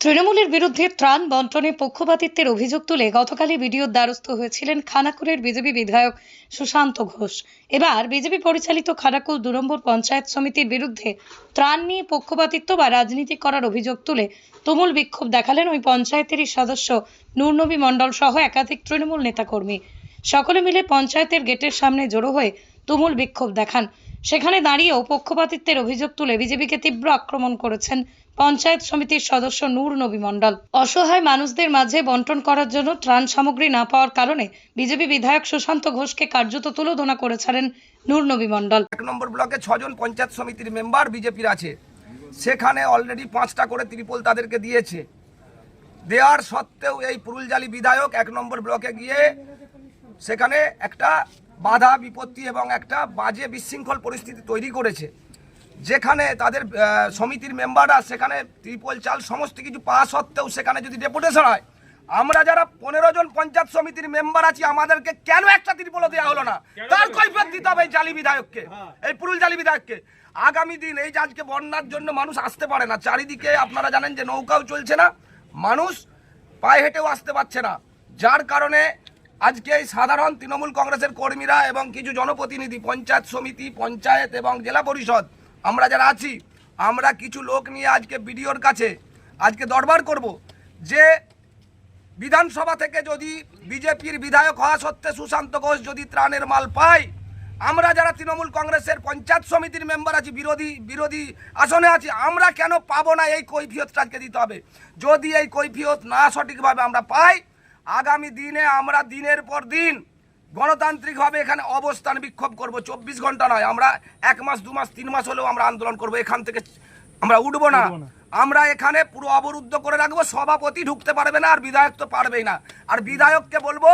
তৃণমূলের বিরুদ্ধে ত্রাণ বন্টনে পক্ষপাতিত্বের অভিযোগ তুলে গতকালই ভিডিওর দ্বারস্থ হয়েছিলেন খানাকুলের বিজেপি বিধায়ক সুশান্ত ঘোষ। এবার বিজেপি পরিচালিত খানাকুল দু নম্বর পঞ্চায়েত সমিতির বিরুদ্ধে ত্রাণ নিয়ে পক্ষপাতিত্ব বা রাজনীতি করার অভিযোগ তুলে তুমুল বিক্ষোভ দেখালেন ওই পঞ্চায়েতেরই সদস্য নূরনবী মণ্ডল সহ একাধিক তৃণমূল নেতাকর্মী। সকলে মিলে পঞ্চায়েতের গেটের সামনে জড়ো হয়ে তুমুল বিক্ষোভ দেখান। সেখানে দাঁড়িয়েও পক্ষপাতিত্বের অভিযোগ তুলে বিজেপিকে তীব্র আক্রমণ করেছেন পঞ্চায়েত সমিতির সদস্য নূর নবী মণ্ডল। অসহায় মানুষদের মাঝে বন্টন করার জন্য ত্রাণ সামগ্রী না পাওয়ার কারণে বিজেপি বিধায়ক সুশান্ত ঘোষকে কার্যত তুলোধনা করেছিলেন নূর নবী মণ্ডল। এক নম্বর ব্লকে ছজন পঞ্চায়েত সমিতির মেম্বার বিজেপির আছে। সেখানে অলরেডি পাঁচটা করে ত্রিপল তাদেরকে দিয়েছে। দেওয়ার সত্ত্বেও এই পুরুলজালি বিধায়ক এক নম্বর ব্লকে গিয়ে সেখানে একটা বাধা বিপত্তি এবং একটা বাজে বিশৃঙ্খল পরিস্থিতি তৈরি করেছে। যেখানে তাদের সমিতির মেম্বাররা সেখানে ত্রিপল চাল সমস্ত কিছু পাওয়া সত্ত্বেও সেখানে যদি ডেপুটেশন হয় আমরা যারা পনেরো জন পঞ্চায়েত সমিতির মেম্বার আছি আমাদেরকে কেন একটা ত্রিপলও দেওয়া হলো না? তার কৈফিয়ত দিতে হবে এই জালি বিধায়ককে এই পুরুল জালি বিধায়ককে। আগামী দিন এই যে আজকে বন্যার জন্য মানুষ আসতে পারে না চারিদিকে আপনারা জানেন যে নৌকাও চলছে না মানুষ পায়ে হেঁটেও আসতে পারছে না। যার কারণে আজকে এই সাধারণ তৃণমূল কংগ্রেসের কর্মীরা এবং কিছু জনপ্রতিনিধি, পঞ্চায়েত সমিতি, পঞ্চায়েত এবং জেলা পরিষদ, আমরা যারা আছি, আমরা কিছু লোক নিয়ে আজকে বিডিওর কাছে আজকে দরবার করব যে বিধানসভা থেকে যদি বিজেপির বিধায়ক হওয়া সত্ত্বে সুশান্ত ঘোষ যদি ত্রাণের মাল পায়, আমরা যারা তৃণমূল কংগ্রেসের পঞ্চায়েত সমিতির মেম্বার আছি, বিরোধী বিরোধী আসনে আছি, আমরা কেন পাবো না এই কৈফিয়তটা আজকে দিতে হবে? যদি এই কৈফিয়ত না সঠিকভাবে আমরা পাই আগামী দিনে আমরা দিনের পর দিন গণতান্ত্রিকভাবে এখানে অবস্থান বিক্ষোভ করব। চব্বিশ ঘণ্টা নয় আমরা এক মাস দু মাস তিন মাস হলেও আমরা আন্দোলন করব। এখান থেকে আমরা উঠবো না। আমরা এখানে পুরো অবরুদ্ধ করে রাখব সভাপতি ঢুকতে পারবে না আর বিধায়ক তো পারবেই না। আর বিধায়ককে বলব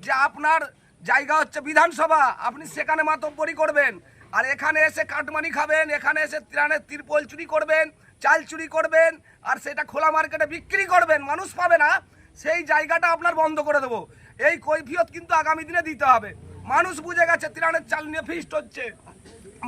যে আপনার জায়গা হচ্ছে বিধানসভা আপনি সেখানে মাতব্বরি করবেন। আর এখানে এসে কাটমানি খাবেন এখানে এসে ত্রাণের তিরপল চুরি করবেন চাল চুরি করবেন আর সেটা খোলা মার্কেটে বিক্রি করবেন। মানুষ পাবে না সেই জায়গাটা আপনার বন্ধ করে দেবো। এই কৈফিয়ত কিন্তু আগামী দিনে দিতে হবে। মানুষ বুঝে গেছে ত্রাণের চাল নিয়ে ফিস্ট হচ্ছে।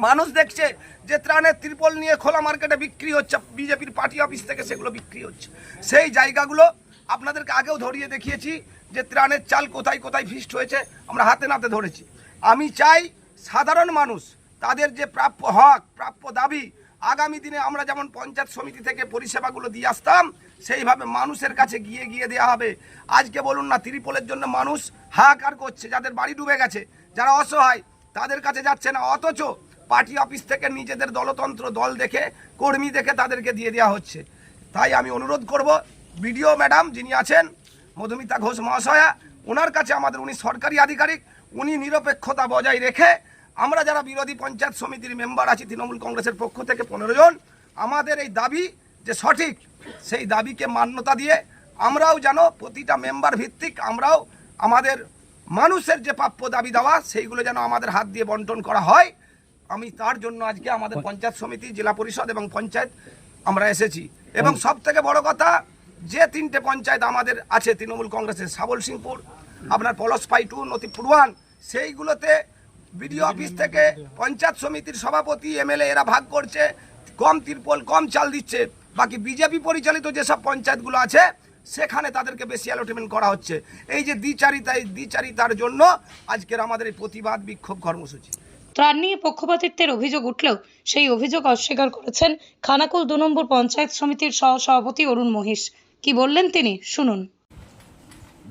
মানুষ দেখছে যে ত্রাণের ত্রিপল নিয়ে খোলা মার্কেটে বিক্রি হচ্ছে, বিজেপির পার্টি অফিস থেকে সেগুলো বিক্রি হচ্ছে। সেই জায়গাগুলো আপনাদেরকে আগেও ধরিয়ে দেখিয়েছি যে ত্রাণের চাল কোথায় কোথায় ফিস্ট হয়েছে, আমরা হাতে নাতে ধরেছি। আমি চাই সাধারণ মানুষ, তাদের যে প্রাপ্য হক, প্রাপ্য দাবি আগামী দিনে আমরা যেমন পঞ্চায়েত সমিতি থেকে পরিষেবাগুলো দিয়ে আসতাম, সেইভাবে মানুষের কাছে গিয়ে গিয়ে দেওয়া হবে। আজকে বলুন না, ত্রিপলের জন্য মানুষ হাহাকার করছে, যাদের বাড়ি ডুবে গেছে, যারা অসহায়, তাদের কাছে যাচ্ছে না। অথচ পার্টি অফিস থেকে নিজেদের দলতন্ত্র, দল দেখে, কর্মী দেখে তাদেরকে দিয়ে দেওয়া হচ্ছে। তাই আমি অনুরোধ করব, বিডিও ম্যাডাম যিনি আছেন, মধুমিতা ঘোষ মহাশয়া, ওনার কাছে আমাদের, উনি সরকারি আধিকারিক, উনি নিরপেক্ষতা বজায় রেখে আমরা যারা বিরোধী পঞ্চায়েত সমিতির মেম্বার আছি তৃণমূল কংগ্রেসের পক্ষ থেকে পনেরো জন আমাদের এই দাবি যে সঠিক সেই দাবিকে মান্যতা দিয়ে আমরাও যেন প্রতিটা মেম্বার ভিত্তিক আমরাও আমাদের মানুষের যে প্রাপ্য দাবি দেওয়া সেইগুলো যেন আমাদের হাত দিয়ে বন্টন করা হয়। আমি তার জন্য আজকে আমাদের পঞ্চায়েত সমিতি জেলা পরিষদ এবং পঞ্চায়েত আমরা এসেছি। এবং সব থেকে বড় কথা যে তিনটে পঞ্চায়েত আমাদের আছে তৃণমূল কংগ্রেসের সাবল সিংপুর আপনার পলসপাই টু নতিপুর ওয়ান সেইগুলোতে বিডিও অফিস থেকে পঞ্চায়েত সমিতির সভাপতি এমএলএ এরা ভাগ করছে কম তিরপল কম চাল দিচ্ছে। বাকি বিজেপি পরিচালিত যেসব পঞ্চায়েতগুলো আছে সেখানে তাদেরকে বেশি অ্যালোটমেন্ট করা হচ্ছে। এই যে দ্বিচারিতা এই দ্বিচারিতার জন্য আজকের আমাদের এই প্রতিবাদ বিক্ষোভ কর্মসূচি। ত্রাণ নিয়ে পক্ষপাতিত্বের অভিযোগ উঠলেও সেই অভিযোগ অস্বীকার করেছেন খানাকুল দু নম্বর পঞ্চায়েত সমিতির সহ সভাপতি অরুণ মহিষ। কি বললেন তিনি? শুনুন।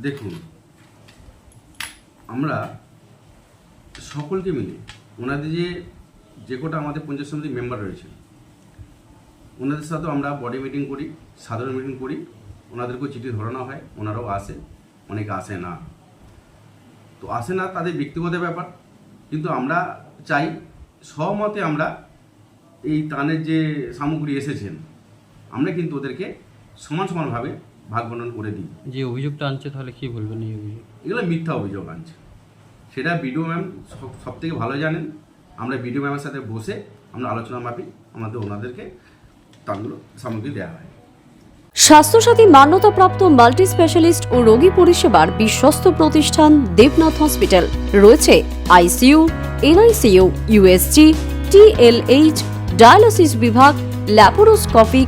দেখুন আমরা সকলকে মিলে ওনাদের যে যে কটা আমাদের পঞ্চায়েত সমিতির মেম্বার রয়েছে ওনাদের সাথেও আমরা বডি মিটিং করি সাধারণ মিটিং করি ওনাদেরকেও চিঠি ধরানো হয় ওনারাও আসে অনেকে আসে না। তো আসে না তাদের ব্যক্তিগত ব্যাপার কিন্তু আমরা চাই সহমতে আমরা এই ত্রাণের যে সামগ্রী এসেছেন আমরা কিন্তু ওদেরকে সমান সমানভাবে ভাগ বন্টন করে দিই। যে অভিযোগটা আনছে তাহলে কি বলবেন এই অভিযোগ? এগুলো মিথ্যা অভিযোগ আনছে। সেটা বিডিও ম্যাম সব থেকে ভালো জানেন। আমরা বিডিও ম্যামের সাথে বসে আমরা আলোচনা মাফিক আমাদের ওনাদেরকে তাগুলো সামগ্রী দেওয়া হয়। স্বাস্থ্যসাথী মান্যতাপ্রাপ্ত মাল্টি স্পেশালিস্ট ও রোগী পরিষেবার বিশ্বস্ত প্রতিষ্ঠান দেবনাথ হসপিটাল। রয়েছে ICU, NICU, USG, TLH, dialysis বিভাগ, ল্যাপারোস্কোপিক